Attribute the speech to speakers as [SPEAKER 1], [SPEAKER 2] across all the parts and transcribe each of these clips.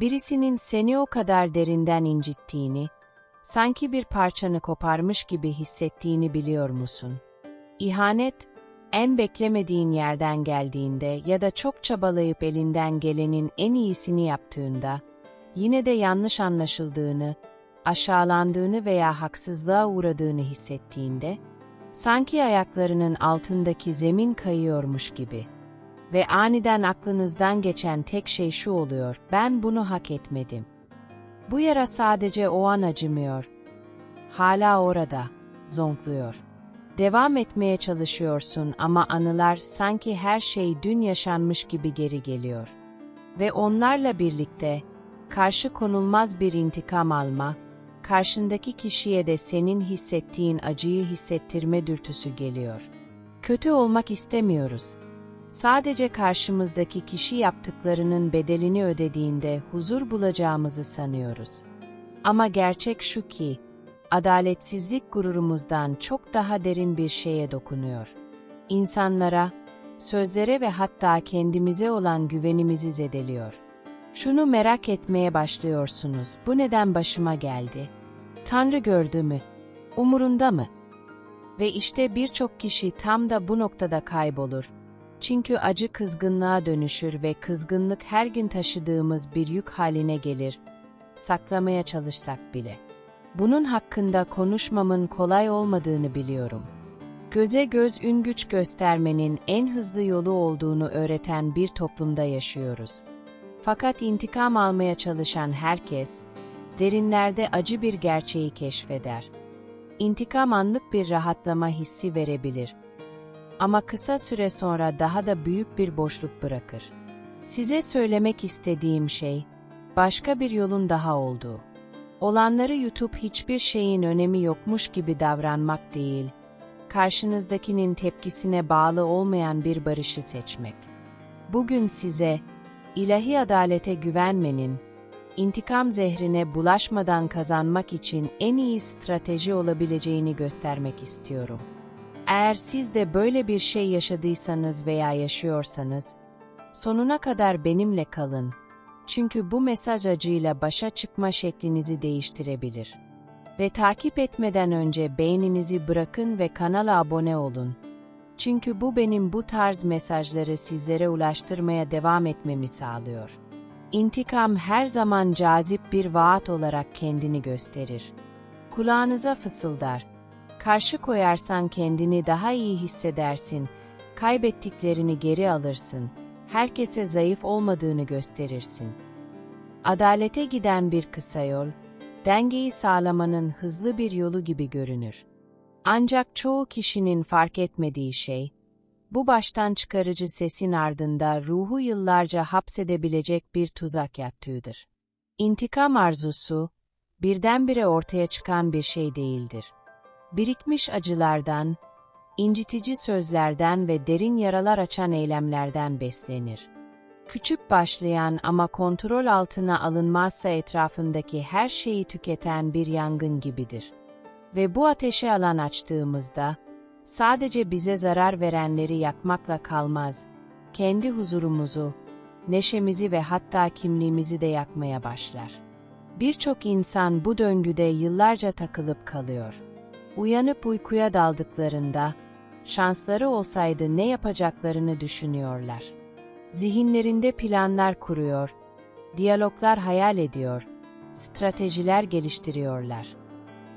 [SPEAKER 1] Birisinin seni o kadar derinden incittiğini, sanki bir parçanı koparmış gibi hissettiğini biliyor musun? İhanet, en beklemediğin yerden geldiğinde ya da çok çabalayıp elinden gelenin en iyisini yaptığında, yine de yanlış anlaşıldığını, aşağılandığını veya haksızlığa uğradığını hissettiğinde, sanki ayaklarının altındaki zemin kayıyormuş gibi. Ve aniden aklınızdan geçen tek şey şu oluyor, ben bunu hak etmedim. Bu yara sadece o an acımıyor. Hala orada, zonkluyor. Devam etmeye çalışıyorsun ama anılar sanki her şey dün yaşanmış gibi geri geliyor. Ve onlarla birlikte, karşı konulmaz bir intikam alma, karşındaki kişiye de senin hissettiğin acıyı hissettirme dürtüsü geliyor. Kötü olmak istemiyoruz. Sadece karşımızdaki kişi yaptıklarının bedelini ödediğinde huzur bulacağımızı sanıyoruz. Ama gerçek şu ki, adaletsizlik gururumuzdan çok daha derin bir şeye dokunuyor. İnsanlara, sözlere ve hatta kendimize olan güvenimizi zedeliyor. Şunu merak etmeye başlıyorsunuz, bu neden başıma geldi? Tanrı gördü mü? Umurunda mı? Ve işte birçok kişi tam da bu noktada kaybolur. Çünkü acı kızgınlığa dönüşür ve kızgınlık her gün taşıdığımız bir yük haline gelir, saklamaya çalışsak bile. Bunun hakkında konuşmamın kolay olmadığını biliyorum. Göze göz ün güç göstermenin en hızlı yolu olduğunu öğreten bir toplumda yaşıyoruz. Fakat intikam almaya çalışan herkes, derinlerde acı bir gerçeği keşfeder. İntikam anlık bir rahatlama hissi verebilir. Ama kısa süre sonra daha da büyük bir boşluk bırakır. Size söylemek istediğim şey, başka bir yolun daha olduğu. Olanları yutup hiçbir şeyin önemi yokmuş gibi davranmak değil, karşınızdakinin tepkisine bağlı olmayan bir barışı seçmek. Bugün size, ilahi adalete güvenmenin, intikam zehrine bulaşmadan kazanmak için en iyi strateji olabileceğini göstermek istiyorum. Eğer siz de böyle bir şey yaşadıysanız veya yaşıyorsanız, sonuna kadar benimle kalın. Çünkü bu mesaj acıyla başa çıkma şeklinizi değiştirebilir. Ve takip etmeden önce beğeninizi bırakın ve kanala abone olun. Çünkü bu benim bu tarz mesajları sizlere ulaştırmaya devam etmemi sağlıyor. İntikam her zaman cazip bir vaat olarak kendini gösterir. Kulağınıza fısıldar. Karşı koyarsan kendini daha iyi hissedersin. Kaybettiklerini geri alırsın. Herkese zayıf olmadığını gösterirsin. Adalete giden bir kısa yol, dengeyi sağlamanın hızlı bir yolu gibi görünür. Ancak çoğu kişinin fark etmediği şey, bu baştan çıkarıcı sesin ardında ruhu yıllarca hapsedebilecek bir tuzak yattığıdır. İntikam arzusu, birdenbire ortaya çıkan bir şey değildir. Birikmiş acılardan, incitici sözlerden ve derin yaralar açan eylemlerden beslenir. Küçük başlayan ama kontrol altına alınmazsa etrafındaki her şeyi tüketen bir yangın gibidir. Ve bu ateşe alan açtığımızda, sadece bize zarar verenleri yakmakla kalmaz, kendi huzurumuzu, neşemizi ve hatta kimliğimizi de yakmaya başlar. Birçok insan bu döngüde yıllarca takılıp kalıyor. Uyanıp uykuya daldıklarında, şansları olsaydı ne yapacaklarını düşünüyorlar. Zihinlerinde planlar kuruyor, diyaloglar hayal ediyor, stratejiler geliştiriyorlar.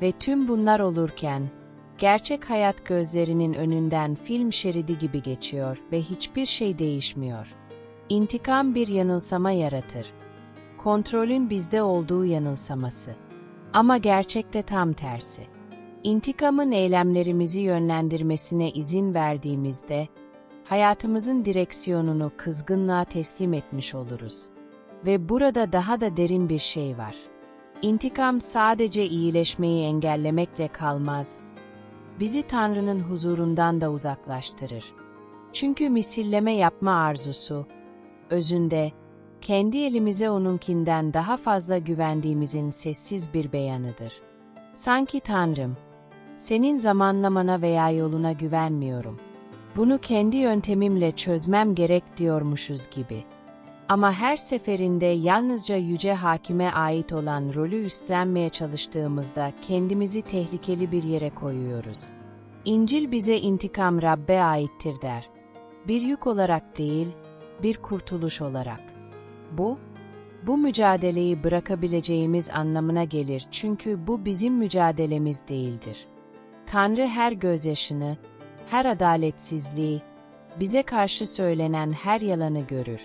[SPEAKER 1] Ve tüm bunlar olurken, gerçek hayat gözlerinin önünden film şeridi gibi geçiyor ve hiçbir şey değişmiyor. İntikam bir yanılsama yaratır. Kontrolün bizde olduğu yanılsaması. Ama gerçekte tam tersi. İntikamın eylemlerimizi yönlendirmesine izin verdiğimizde, hayatımızın direksiyonunu kızgınlığa teslim etmiş oluruz. Ve burada daha da derin bir şey var. İntikam sadece iyileşmeyi engellemekle kalmaz, bizi Tanrı'nın huzurundan da uzaklaştırır. Çünkü misilleme yapma arzusu, özünde, kendi elimize onunkinden daha fazla güvendiğimizin sessiz bir beyanıdır. Sanki Tanrım, senin zamanlamana veya yoluna güvenmiyorum. Bunu kendi yöntemimle çözmem gerek diyormuşuz gibi. Ama her seferinde yalnızca yüce hakime ait olan rolü üstlenmeye çalıştığımızda kendimizi tehlikeli bir yere koyuyoruz. İncil bize intikam Rabbe aittir der. Bir yük olarak değil, bir kurtuluş olarak. Bu, bu mücadeleyi bırakabileceğimiz anlamına gelir çünkü bu bizim mücadelemiz değildir. Tanrı her gözyaşını, her adaletsizliği, bize karşı söylenen her yalanı görür.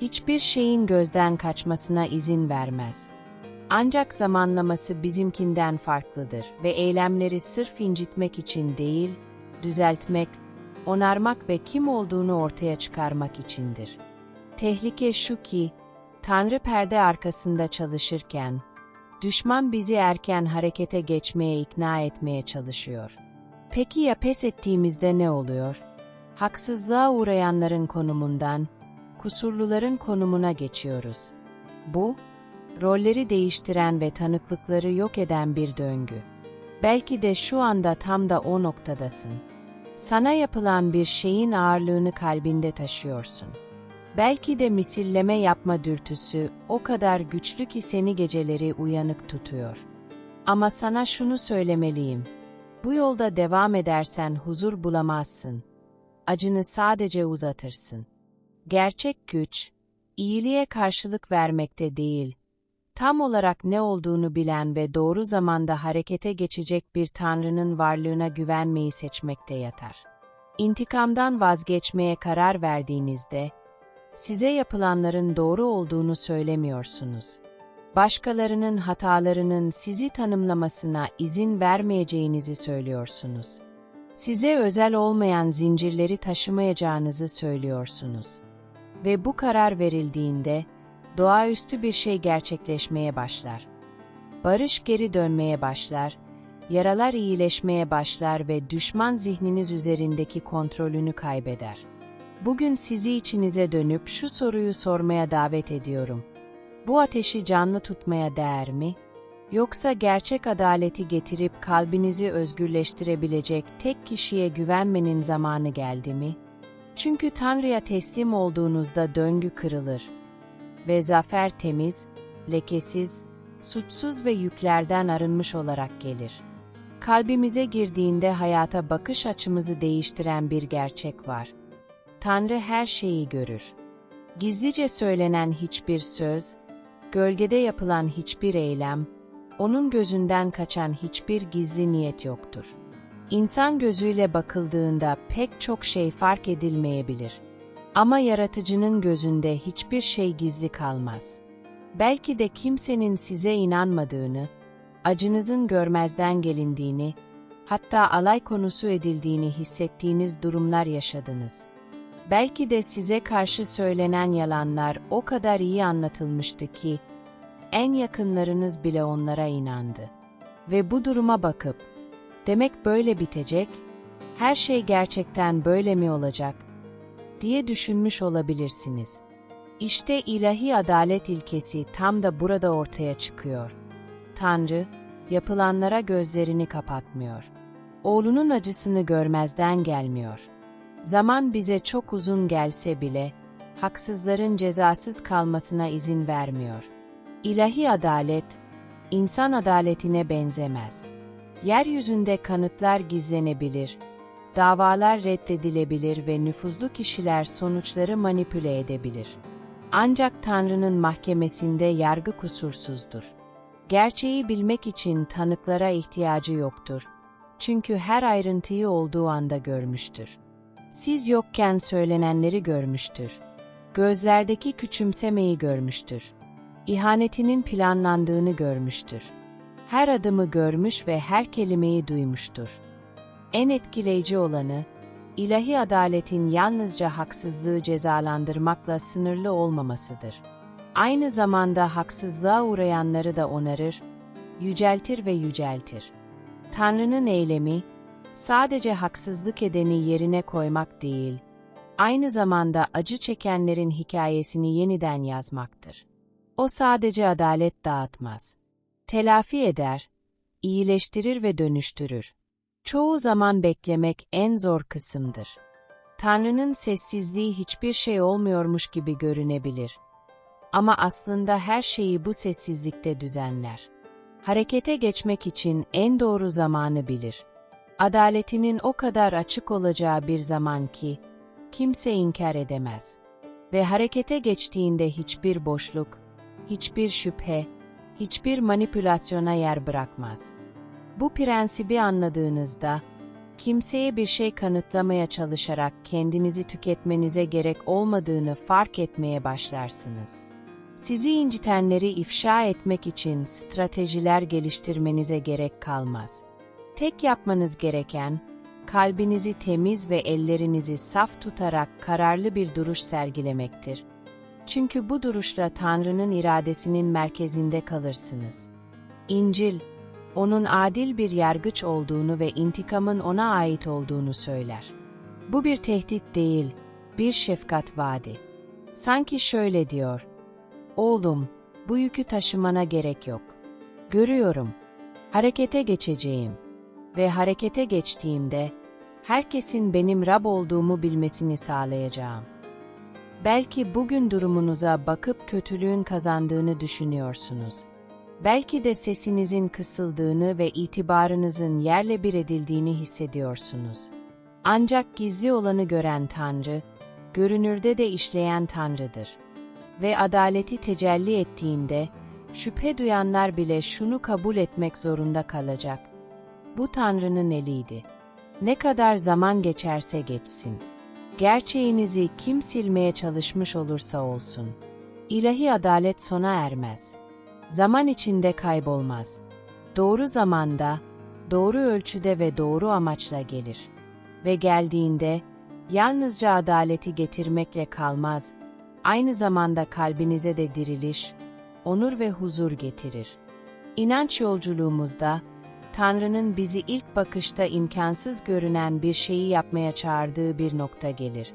[SPEAKER 1] Hiçbir şeyin gözden kaçmasına izin vermez. Ancak zamanlaması bizimkinden farklıdır ve eylemleri sırf incitmek için değil, düzeltmek, onarmak ve kim olduğunu ortaya çıkarmak içindir. Tehlike şu ki, Tanrı perde arkasında çalışırken, düşman bizi erken harekete geçmeye ikna etmeye çalışıyor. Peki ya pes ettiğimizde ne oluyor? Haksızlığa uğrayanların konumundan, kusurluların konumuna geçiyoruz. Bu, rolleri değiştiren ve tanıklıkları yok eden bir döngü. Belki de şu anda tam da o noktadasın. Sana yapılan bir şeyin ağırlığını kalbinde taşıyorsun. Belki de misilleme yapma dürtüsü o kadar güçlü ki seni geceleri uyanık tutuyor. Ama sana şunu söylemeliyim. Bu yolda devam edersen huzur bulamazsın. Acını sadece uzatırsın. Gerçek güç, iyiliğe karşılık vermekte değil, tam olarak ne olduğunu bilen ve doğru zamanda harekete geçecek bir Tanrı'nın varlığına güvenmeyi seçmekte yatar. İntikamdan vazgeçmeye karar verdiğinizde, size yapılanların doğru olduğunu söylemiyorsunuz. Başkalarının hatalarının sizi tanımlamasına izin vermeyeceğinizi söylüyorsunuz. Size özel olmayan zincirleri taşımayacağınızı söylüyorsunuz. Ve bu karar verildiğinde, doğaüstü bir şey gerçekleşmeye başlar. Barış geri dönmeye başlar, yaralar iyileşmeye başlar ve düşman zihniniz üzerindeki kontrolünü kaybeder. Bugün sizi içinize dönüp şu soruyu sormaya davet ediyorum. Bu ateşi canlı tutmaya değer mi? Yoksa gerçek adaleti getirip kalbinizi özgürleştirebilecek tek kişiye güvenmenin zamanı geldi mi? Çünkü Tanrı'ya teslim olduğunuzda döngü kırılır ve zafer temiz, lekesiz, suçsuz ve yüklerden arınmış olarak gelir. Kalbimize girdiğinde hayata bakış açımızı değiştiren bir gerçek var. Tanrı her şeyi görür. Gizlice söylenen hiçbir söz, gölgede yapılan hiçbir eylem, onun gözünden kaçan hiçbir gizli niyet yoktur. İnsan gözüyle bakıldığında pek çok şey fark edilmeyebilir. Ama yaratıcının gözünde hiçbir şey gizli kalmaz. Belki de kimsenin size inanmadığını, acınızın görmezden gelindiğini, hatta alay konusu edildiğini hissettiğiniz durumlar yaşadınız. Belki de size karşı söylenen yalanlar o kadar iyi anlatılmıştı ki, en yakınlarınız bile onlara inandı. Ve bu duruma bakıp, demek böyle bitecek, her şey gerçekten böyle mi olacak, diye düşünmüş olabilirsiniz. İşte ilahi adalet ilkesi tam da burada ortaya çıkıyor. Tanrı, yapılanlara gözlerini kapatmıyor. Oğlunun acısını görmezden gelmiyor. Zaman bize çok uzun gelse bile, haksızların cezasız kalmasına izin vermiyor. İlahi adalet, insan adaletine benzemez. Yeryüzünde kanıtlar gizlenebilir, davalar reddedilebilir ve nüfuzlu kişiler sonuçları manipüle edebilir. Ancak Tanrı'nın mahkemesinde yargı kusursuzdur. Gerçeği bilmek için tanıklara ihtiyacı yoktur. Çünkü her ayrıntıyı olduğu anda görmüştür. Siz yokken söylenenleri görmüştür. Gözlerdeki küçümsemeyi görmüştür. İhanetinin planlandığını görmüştür. Her adımı görmüş ve her kelimeyi duymuştur. En etkileyici olanı, ilahi adaletin yalnızca haksızlığı cezalandırmakla sınırlı olmamasıdır. Aynı zamanda haksızlığa uğrayanları da onarır, yüceltir ve yüceltir. Tanrı'nın eylemi, sadece haksızlık edeni yerine koymak değil, aynı zamanda acı çekenlerin hikayesini yeniden yazmaktır. O sadece adalet dağıtmaz. Telafi eder, iyileştirir ve dönüştürür. Çoğu zaman beklemek en zor kısımdır. Tanrı'nın sessizliği hiçbir şey olmuyormuş gibi görünebilir. Ama aslında her şeyi bu sessizlikte düzenler. Harekete geçmek için en doğru zamanı bilir. Adaletinin o kadar açık olacağı bir zaman ki, kimse inkar edemez. Ve harekete geçtiğinde hiçbir boşluk, hiçbir şüphe, hiçbir manipülasyona yer bırakmaz. Bu prensibi anladığınızda, kimseye bir şey kanıtlamaya çalışarak kendinizi tüketmenize gerek olmadığını fark etmeye başlarsınız. Sizi incitenleri ifşa etmek için stratejiler geliştirmenize gerek kalmaz. Tek yapmanız gereken, kalbinizi temiz ve ellerinizi saf tutarak kararlı bir duruş sergilemektir. Çünkü bu duruşla Tanrı'nın iradesinin merkezinde kalırsınız. İncil, onun adil bir yargıç olduğunu ve intikamın ona ait olduğunu söyler. Bu bir tehdit değil, bir şefkat vaadi. Sanki şöyle diyor, Oğlum, bu yükü taşımana gerek yok. Görüyorum, harekete geçeceğim ve harekete geçtiğimde, herkesin benim Rab olduğumu bilmesini sağlayacağım. Belki bugün durumunuza bakıp kötülüğün kazandığını düşünüyorsunuz. Belki de sesinizin kısıldığını ve itibarınızın yerle bir edildiğini hissediyorsunuz. Ancak gizli olanı gören Tanrı, görünürde de işleyen Tanrı'dır. Ve adaleti tecelli ettiğinde, şüphe duyanlar bile şunu kabul etmek zorunda kalacak. Bu Tanrı'nın eliydi. Ne kadar zaman geçerse geçsin. Gerçeğinizi kim silmeye çalışmış olursa olsun. İlahi adalet sona ermez. Zaman içinde kaybolmaz. Doğru zamanda, doğru ölçüde ve doğru amaçla gelir. Ve geldiğinde, yalnızca adaleti getirmekle kalmaz, aynı zamanda kalbinize de diriliş, onur ve huzur getirir. İnanç yolculuğumuzda, Tanrı'nın bizi ilk bakışta imkansız görünen bir şeyi yapmaya çağırdığı bir nokta gelir.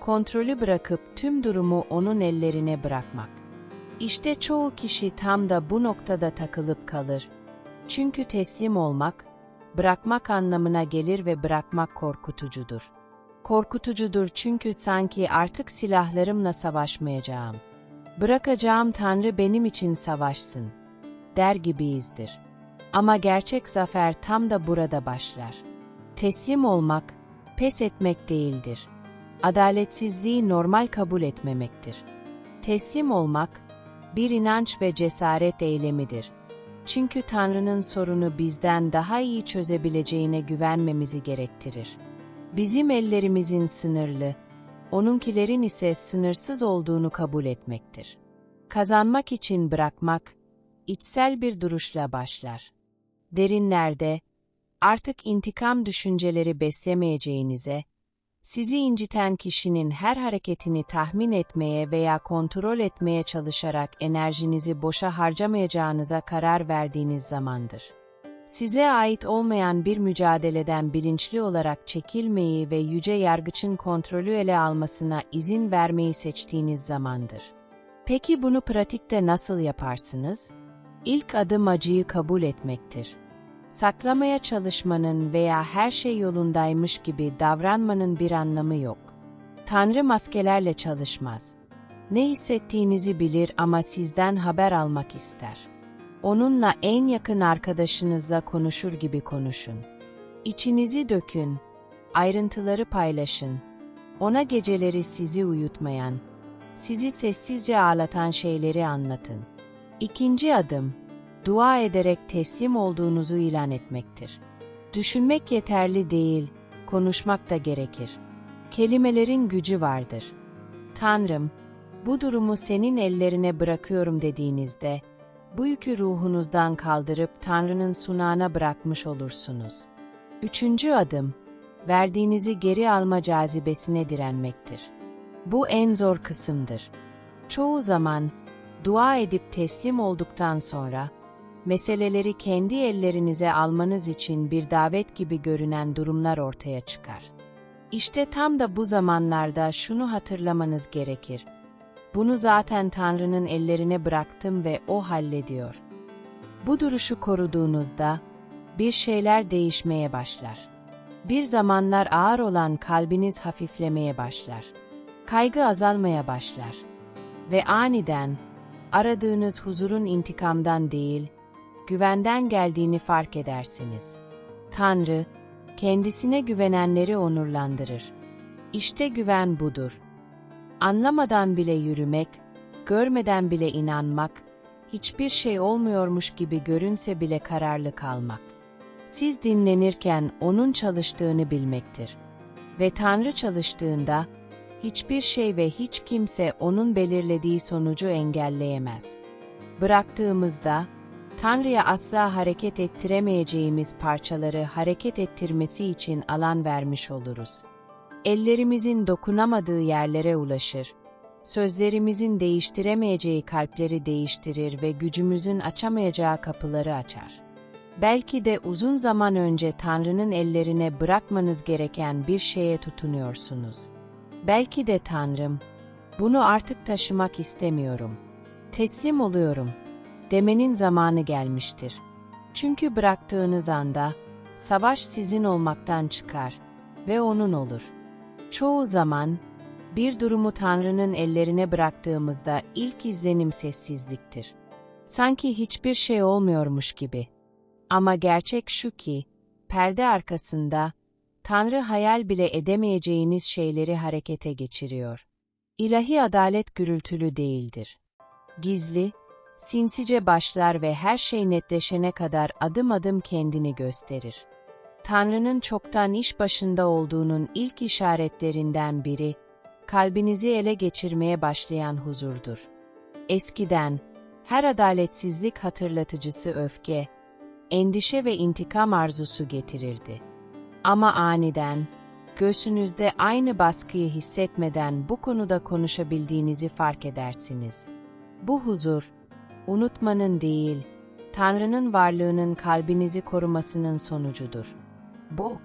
[SPEAKER 1] Kontrolü bırakıp tüm durumu onun ellerine bırakmak. İşte çoğu kişi tam da bu noktada takılıp kalır. Çünkü teslim olmak, bırakmak anlamına gelir ve bırakmak korkutucudur. Korkutucudur çünkü sanki artık silahlarımla savaşmayacağım. Bırakacağım Tanrı benim için savaşsın, der gibiyizdir. Ama gerçek zafer tam da burada başlar. Teslim olmak, pes etmek değildir. Adaletsizliği normal kabul etmemektir. Teslim olmak, bir inanç ve cesaret eylemidir. Çünkü Tanrı'nın sorunu bizden daha iyi çözebileceğine güvenmemizi gerektirir. Bizim ellerimizin sınırlı, onunkilerin ise sınırsız olduğunu kabul etmektir. Kazanmak için bırakmak, içsel bir duruşla başlar derinlerde, artık intikam düşünceleri beslemeyeceğinize, sizi inciten kişinin her hareketini tahmin etmeye veya kontrol etmeye çalışarak enerjinizi boşa harcamayacağınıza karar verdiğiniz zamandır. Size ait olmayan bir mücadeleden bilinçli olarak çekilmeyi ve yüce yargıçın kontrolü ele almasına izin vermeyi seçtiğiniz zamandır. Peki bunu pratikte nasıl yaparsınız? İlk adım acıyı kabul etmektir. Saklamaya çalışmanın veya her şey yolundaymış gibi davranmanın bir anlamı yok. Tanrı maskelerle çalışmaz. Ne hissettiğinizi bilir ama sizden haber almak ister. Onunla en yakın arkadaşınızla konuşur gibi konuşun. İçinizi dökün, ayrıntıları paylaşın. Ona geceleri sizi uyutmayan, sizi sessizce ağlatan şeyleri anlatın. İkinci adım, dua ederek teslim olduğunuzu ilan etmektir. Düşünmek yeterli değil, konuşmak da gerekir. Kelimelerin gücü vardır. Tanrım, bu durumu senin ellerine bırakıyorum dediğinizde, bu yükü ruhunuzdan kaldırıp Tanrı'nın sunağına bırakmış olursunuz. Üçüncü adım, verdiğinizi geri alma cazibesine direnmektir. Bu en zor kısımdır. Çoğu zaman, dua edip teslim olduktan sonra, meseleleri kendi ellerinize almanız için bir davet gibi görünen durumlar ortaya çıkar. İşte tam da bu zamanlarda şunu hatırlamanız gerekir. Bunu zaten Tanrı'nın ellerine bıraktım ve O hallediyor. Bu duruşu koruduğunuzda bir şeyler değişmeye başlar. Bir zamanlar ağır olan kalbiniz hafiflemeye başlar. Kaygı azalmaya başlar. Ve aniden, aradığınız huzurun intikamdan değil, güvenden geldiğini fark edersiniz. Tanrı, kendisine güvenenleri onurlandırır. İşte güven budur. Anlamadan bile yürümek, görmeden bile inanmak, hiçbir şey olmuyormuş gibi görünse bile kararlı kalmak. Siz dinlenirken O'nun çalıştığını bilmektir. Ve Tanrı çalıştığında, hiçbir şey ve hiç kimse O'nun belirlediği sonucu engelleyemez. Bıraktığımızda, Tanrı'ya asla hareket ettiremeyeceğimiz parçaları hareket ettirmesi için alan vermiş oluruz. Ellerimizin dokunamadığı yerlere ulaşır, sözlerimizin değiştiremeyeceği kalpleri değiştirir ve gücümüzün açamayacağı kapıları açar. Belki de uzun zaman önce Tanrı'nın ellerine bırakmanız gereken bir şeye tutunuyorsunuz. Belki de Tanrım, bunu artık taşımak istemiyorum. Teslim oluyorum. Demenin zamanı gelmiştir. Çünkü bıraktığınız anda, savaş sizin olmaktan çıkar ve onun olur. Çoğu zaman, bir durumu Tanrı'nın ellerine bıraktığımızda ilk izlenim sessizliktir. Sanki hiçbir şey olmuyormuş gibi. Ama gerçek şu ki, perde arkasında, Tanrı hayal bile edemeyeceğiniz şeyleri harekete geçiriyor. İlahi adalet gürültülü değildir. Gizli, sinsice başlar ve her şey netleşene kadar adım adım kendini gösterir. Tanrı'nın çoktan iş başında olduğunun ilk işaretlerinden biri, kalbinizi ele geçirmeye başlayan huzurdur. Eskiden, her adaletsizlik hatırlatıcısı öfke, endişe ve intikam arzusu getirirdi. Ama aniden, göğsünüzde aynı baskıyı hissetmeden bu konuda konuşabildiğinizi fark edersiniz. Bu huzur, unutmanın değil, Tanrı'nın varlığının kalbinizi korumasının sonucudur. Bu,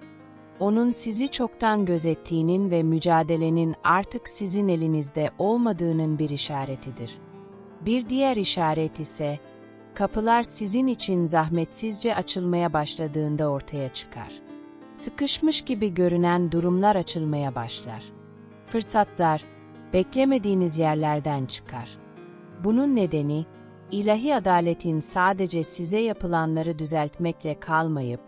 [SPEAKER 1] onun sizi çoktan gözettiğinin ve mücadelenin artık sizin elinizde olmadığının bir işaretidir. Bir diğer işaret ise, kapılar sizin için zahmetsizce açılmaya başladığında ortaya çıkar. Sıkışmış gibi görünen durumlar açılmaya başlar. Fırsatlar, beklemediğiniz yerlerden çıkar. Bunun nedeni, ilahi adaletin sadece size yapılanları düzeltmekle kalmayıp,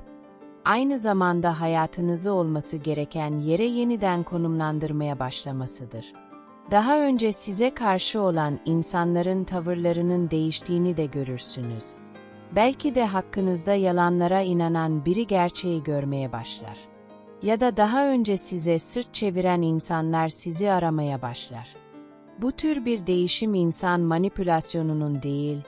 [SPEAKER 1] aynı zamanda hayatınızı olması gereken yere yeniden konumlandırmaya başlamasıdır. Daha önce size karşı olan insanların tavırlarının değiştiğini de görürsünüz. Belki de hakkınızda yalanlara inanan biri gerçeği görmeye başlar. Ya da daha önce size sırt çeviren insanlar sizi aramaya başlar. Bu tür bir değişim insan manipülasyonunun değil,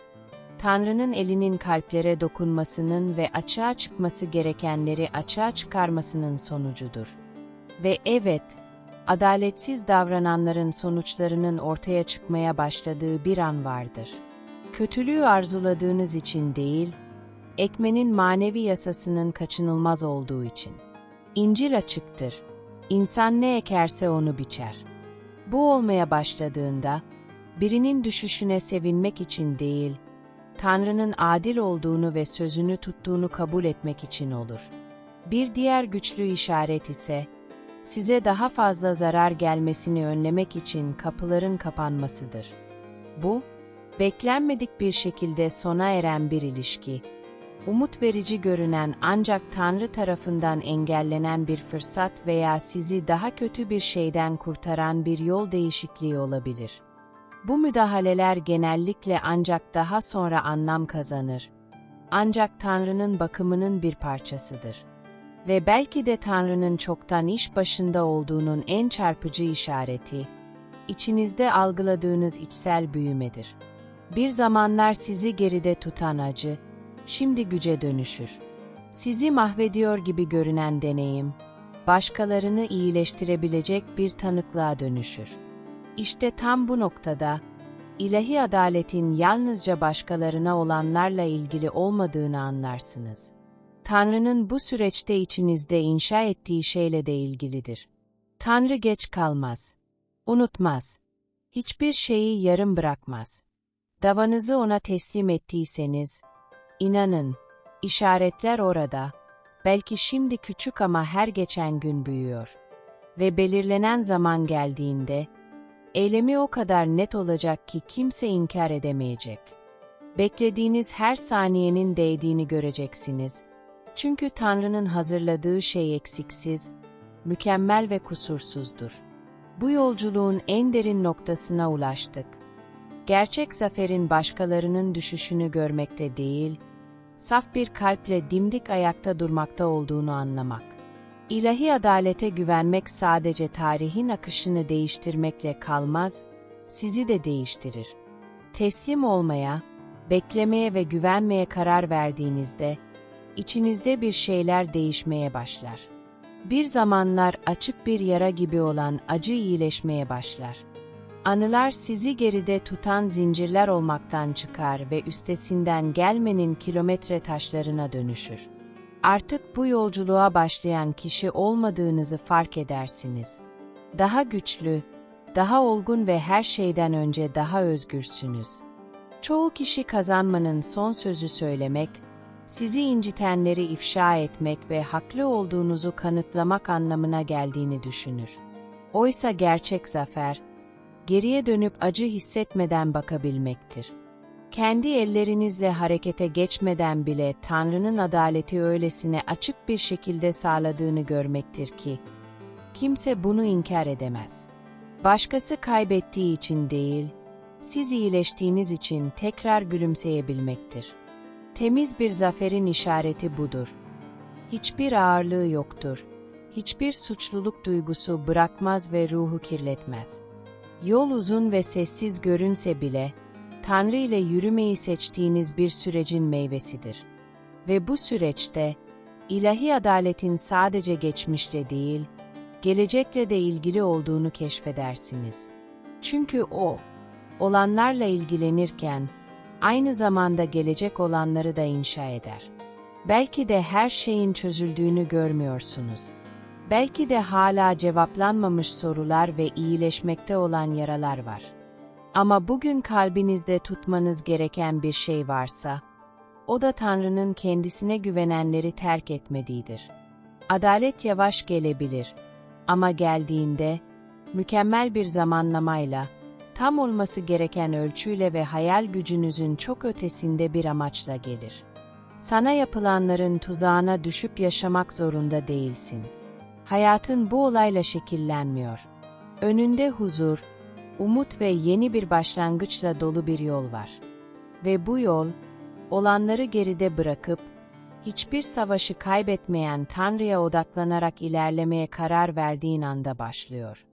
[SPEAKER 1] Tanrı'nın elinin kalplere dokunmasının ve açığa çıkması gerekenleri açığa çıkarmasının sonucudur. Ve evet, adaletsiz davrananların sonuçlarının ortaya çıkmaya başladığı bir an vardır. Kötülüğü arzuladığınız için değil, ekmenin manevi yasasının kaçınılmaz olduğu için. İncil açıktır. İnsan ne ekerse onu biçer. Bu olmaya başladığında, birinin düşüşüne sevinmek için değil, Tanrı'nın adil olduğunu ve sözünü tuttuğunu kabul etmek için olur. Bir diğer güçlü işaret ise, size daha fazla zarar gelmesini önlemek için kapıların kapanmasıdır. Bu, beklenmedik bir şekilde sona eren bir ilişki, umut verici görünen ancak Tanrı tarafından engellenen bir fırsat veya sizi daha kötü bir şeyden kurtaran bir yol değişikliği olabilir. Bu müdahaleler genellikle ancak daha sonra anlam kazanır. Ancak Tanrı'nın bakımının bir parçasıdır. Ve belki de Tanrı'nın çoktan iş başında olduğunun en çarpıcı işareti, içinizde algıladığınız içsel büyümedir. Bir zamanlar sizi geride tutan acı, şimdi güce dönüşür. Sizi mahvediyor gibi görünen deneyim, başkalarını iyileştirebilecek bir tanıklığa dönüşür. İşte tam bu noktada, ilahi adaletin yalnızca başkalarına olanlarla ilgili olmadığını anlarsınız. Tanrı'nın bu süreçte içinizde inşa ettiği şeyle de ilgilidir. Tanrı geç kalmaz, unutmaz, hiçbir şeyi yarım bırakmaz. Davanızı ona teslim ettiyseniz, inanın, işaretler orada, belki şimdi küçük ama her geçen gün büyüyor. Ve belirlenen zaman geldiğinde, Eylemi o kadar net olacak ki kimse inkar edemeyecek. Beklediğiniz her saniyenin değdiğini göreceksiniz. Çünkü Tanrı'nın hazırladığı şey eksiksiz, mükemmel ve kusursuzdur. Bu yolculuğun en derin noktasına ulaştık. Gerçek zaferin başkalarının düşüşünü görmekte değil, saf bir kalple dimdik ayakta durmakta olduğunu anlamak. İlahi adalete güvenmek sadece tarihin akışını değiştirmekle kalmaz, sizi de değiştirir. Teslim olmaya, beklemeye ve güvenmeye karar verdiğinizde, içinizde bir şeyler değişmeye başlar. Bir zamanlar açık bir yara gibi olan acı iyileşmeye başlar. Anılar sizi geride tutan zincirler olmaktan çıkar ve üstesinden gelmenin kilometre taşlarına dönüşür. Artık bu yolculuğa başlayan kişi olmadığınızı fark edersiniz. Daha güçlü, daha olgun ve her şeyden önce daha özgürsünüz. Çoğu kişi kazanmanın son sözü söylemek, sizi incitenleri ifşa etmek ve haklı olduğunuzu kanıtlamak anlamına geldiğini düşünür. Oysa gerçek zafer, geriye dönüp acı hissetmeden bakabilmektir. Kendi ellerinizle harekete geçmeden bile Tanrı'nın adaleti öylesine açık bir şekilde sağladığını görmektir ki, kimse bunu inkar edemez. Başkası kaybettiği için değil, siz iyileştiğiniz için tekrar gülümseyebilmektir. Temiz bir zaferin işareti budur. Hiçbir ağırlığı yoktur. Hiçbir suçluluk duygusu bırakmaz ve ruhu kirletmez. Yol uzun ve sessiz görünse bile, Tanrı ile yürümeyi seçtiğiniz bir sürecin meyvesidir. Ve bu süreçte, ilahi adaletin sadece geçmişle değil, gelecekle de ilgili olduğunu keşfedersiniz. Çünkü O, olanlarla ilgilenirken, aynı zamanda gelecek olanları da inşa eder. Belki de her şeyin çözüldüğünü görmüyorsunuz. Belki de hala cevaplanmamış sorular ve iyileşmekte olan yaralar var. Ama bugün kalbinizde tutmanız gereken bir şey varsa, o da Tanrı'nın kendisine güvenenleri terk etmediğidir. Adalet yavaş gelebilir ama geldiğinde, mükemmel bir zamanlamayla, tam olması gereken ölçüyle ve hayal gücünüzün çok ötesinde bir amaçla gelir. Sana yapılanların tuzağına düşüp yaşamak zorunda değilsin. Hayatın bu olayla şekillenmiyor. Önünde huzur, umut ve yeni bir başlangıçla dolu bir yol var. Ve bu yol, olanları geride bırakıp, hiçbir savaşı kaybetmeyen Tanrı'ya odaklanarak ilerlemeye karar verdiğin anda başlıyor.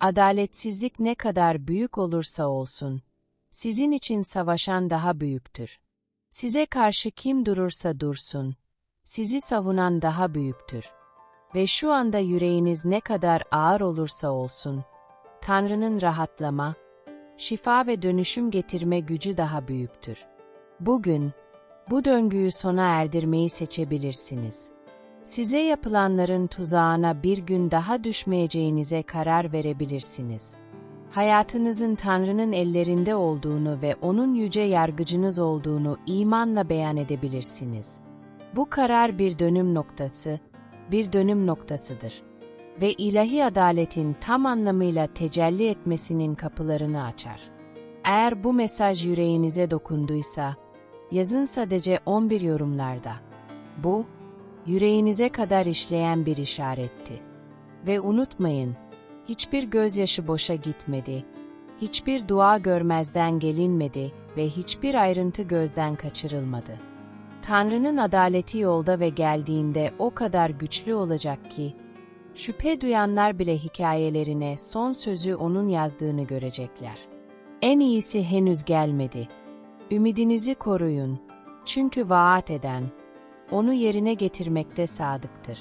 [SPEAKER 1] Adaletsizlik ne kadar büyük olursa olsun, sizin için savaşan daha büyüktür. Size karşı kim durursa dursun, sizi savunan daha büyüktür. Ve şu anda yüreğiniz ne kadar ağır olursa olsun, Tanrı'nın rahatlama, şifa ve dönüşüm getirme gücü daha büyüktür. Bugün, bu döngüyü sona erdirmeyi seçebilirsiniz. Size yapılanların tuzağına bir gün daha düşmeyeceğinize karar verebilirsiniz. Hayatınızın Tanrı'nın ellerinde olduğunu ve O'nun yüce yargıcınız olduğunu imanla beyan edebilirsiniz. Bu karar bir dönüm noktası, bir dönüm noktasıdır ve ilahi adaletin tam anlamıyla tecelli etmesinin kapılarını açar. Eğer bu mesaj yüreğinize dokunduysa, yazın sadece 11 yorumlarda. Bu, yüreğinize kadar işleyen bir işaretti. Ve unutmayın, hiçbir gözyaşı boşa gitmedi, hiçbir dua görmezden gelinmedi ve hiçbir ayrıntı gözden kaçırılmadı. Tanrı'nın adaleti yolda ve geldiğinde o kadar güçlü olacak ki, şüphe duyanlar bile hikayelerine son sözü onun yazdığını görecekler. En iyisi henüz gelmedi. Ümidinizi koruyun. Çünkü vaat eden, onu yerine getirmekte sadıktır.